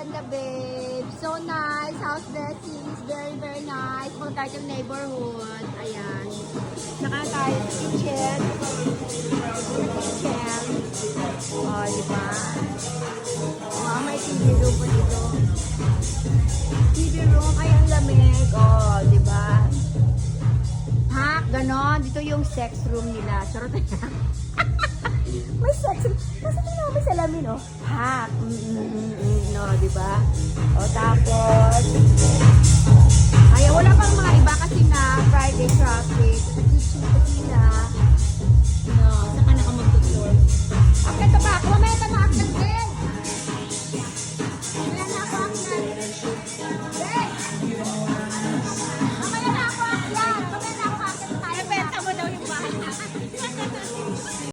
ganda babe. So nice. House blessings. Very, very nice. Mga tayo neighborhood. Ayan. Saka tayo kitchen. Kitchen. O, oh, diba? O, oh, may TV room po dito. TV room. Ay, ang lamig. O, oh, diba? Pack, ganon. Dito yung sex room nila. Charot na may salamin, oh. Pak. Mm, mm, mm, mm, no, di ba? O, tapos,